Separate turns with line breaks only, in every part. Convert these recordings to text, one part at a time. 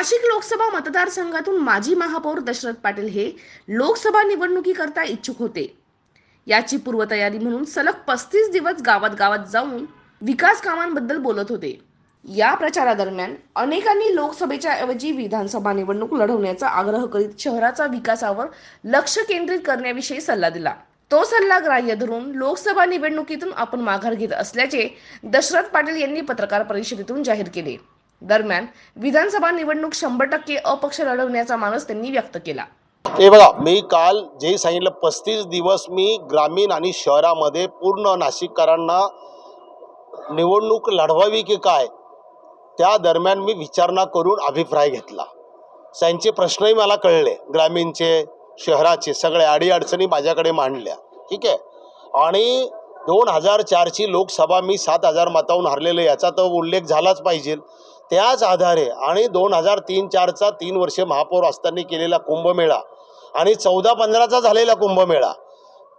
नाशिक लोकसभा मतदारसंघातून माजी महापौर दशरथ पाटील हे लोकसभा निवडणुकीकरता इच्छुक होते. याची पूर्वतयारी म्हणून सलग पस्तीस दिवस गावात गावात जाऊन विकास कामांबद्दल बोलत होते. या प्रचारादरम्यान अनेकांनी लोकसभेच्या ऐवजी विधानसभा निवडणूक लढवण्याचा आग्रह करीत शहराचा विकासावर लक्ष केंद्रित करण्याविषयी सल्ला दिला. तो सल्ला ग्राह्य धरून लोकसभा निवडणुकीतून आपण माघार घेत असल्याचे दशरथ पाटील यांनी पत्रकार परिषदेतून जाहीर केले. दरम्यान विधानसभा निवडणूक शंभर टक्के अपक्ष लढवण्याचा मानस त्यांनी व्यक्त केला.
हे बघा मी काल जे सांगितलं पस्तीस दिवस मी ग्रामीण आणि शहरामध्ये पूर्ण नाशिककरांना निवडणूक लढवावी की काय त्या दरम्यान मी विचारणा करून अभिप्राय घेतला. त्यांचे प्रश्नही मला कळले ग्रामीणचे शहराचे सगळे अडीअडचणी माझ्याकडे मांडल्या. ठीक आहे? आणि दोन हजार चारची लोकसभा मी सात हजार मतावून हरलेलं याचा तर उल्लेख झालाच पाहिजे. त्याच आधारे आणि दोन हजार तीन चारचा तीन वर्षे महापौर असताना केलेला कुंभमेळा आणि चौदा पंधराचा झालेला कुंभमेळा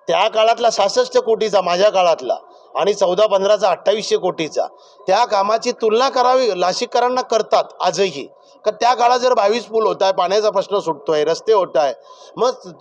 त्या काळातला सहासष्ट कोटीचा माझ्या काळातला आणि चौदा पंधराचा अठ्ठावीसशे कोटीचा त्या कामाची तुलना करावी नाशिककरांना करतात आजही. का त्या काळात जर बावीस पूल होत आहे पाण्याचा प्रश्न सुटतो आहे रस्ते होत आहे मग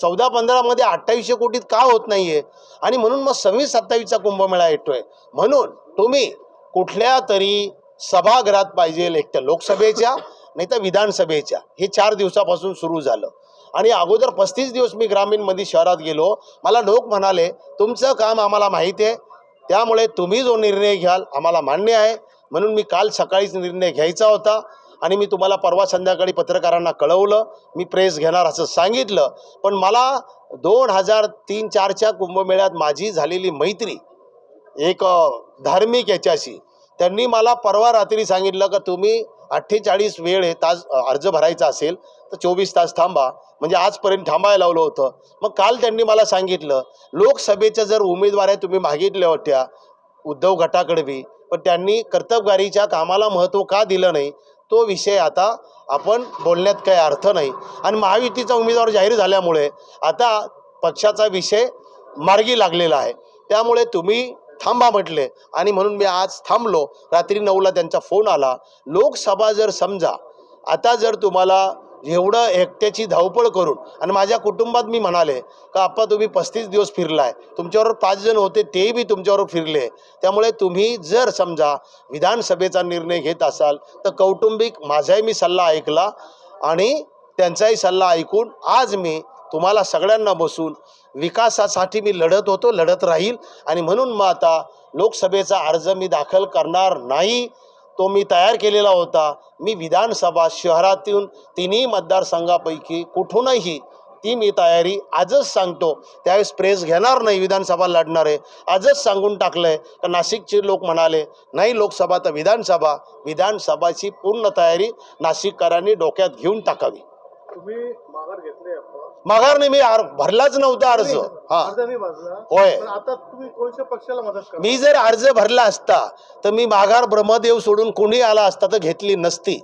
चौदा पंधरामध्ये अठ्ठावीसशे कोटीत का होत नाही आहे आणि म्हणून मग सव्वीस सत्तावीसचा कुंभमेळा येतोय. म्हणून तुम्ही कुठल्या तरी सभागृहात पाहिजे एकट्या लोकसभेच्या नाही तर विधानसभेच्या. हे चार दिवसापासून सुरू झालं. आणि अगोदर पस्तीस दिवस मी ग्रामीणमध्ये शहरात गेलो. मला लोक म्हणाले तुमचं काम आम्हाला माहिती आहे. त्यामुळे तुम्ही जो निर्णय घ्याल आम्हाला मान्य आहे. म्हणून मी काल सकाळीच निर्णय घ्यायचा होता. आणि मी तुम्हाला परवा संध्याकाळी पत्रकारांना कळवलं. मी प्रेस घेणार असं सांगितलं. पण मला दोन हजार तीन चारच्या कुंभमेळ्यात माझी झालेली मैत्री एक धार्मिक याच्याशी त्यांनी मला परवा रात्री सांगितलं का तुम्ही अठ्ठेचाळीस वेळ हे तास अर्ज भरायचा असेल तर चोवीस तास थांबा. म्हणजे आजपर्यंत थांबायला लावलं होतं. मग काल त्यांनी मला सांगितलं लोकसभेच्या जर उमेदवाऱ्या तुम्ही मागितल्या होत्या उद्धव गटाकडे बी पण त्यांनी कर्तबगारीच्या कामाला महत्त्व का दिलं नाही? तो विषय आता आपण बोलण्यात काही अर्थ नाही. आणि महायुतीचा उमेदवार जाहीर झाल्यामुळे आता पक्षाचा विषय मार्गी लागलेला आहे. त्यामुळे तुम्ही थांबा म्हटले. आणि म्हणून मी आज थांबलो. रात्री नऊला त्यांचा फोन आला. लोकसभा जर समजा आता जर तुम्हाला एवढं एकट्याची धावपळ करून आणि माझ्या कुटुंबात मी म्हणाले का आप्पा तुम्ही पस्तीस दिवस फिरलाय. तुमच्याबरोबर पाच जण होते तेही बी तुमच्याबरोबर फिरले. त्यामुळे तुम्ही जर समजा विधानसभेचा निर्णय घेत असाल तर कौटुंबिक माझाही मी सल्ला ऐकला. आणि त्यांचाही सल्ला ऐकून आज मी तुम्हाला सगळ्यांना बसून विकासासाठी मी लढत होतो लढत राहील. आणि म्हणून मग आता लोकसभेचा अर्ज मी दाखल करणार नाही. तो मी तयार केलेला होता. मी विधानसभा शहरातून तिन्ही मतदारसंघापैकी कुठूनही ती मी तयारी आजच सांगतो. त्यावेळेस प्रेस घेणार नाही विधानसभा लढणार. आहे आजच सांगून टाकलं आहे तर नाशिकचे लोक म्हणाले नाही लोकसभा तर विधानसभा. विधानसभाची पूर्ण तयारी नाशिककरांनी डोक्यात घेऊन टाकावी
तुम्ही माघार घेतले आपण.
माघार नाही मी भरलाच नव्हता अर्ज. हा. होय. मी जर अर्ज भरला असता तर मी माघार ब्रह्मदेव सोडून कोणी आला असता तर घेतली नसती.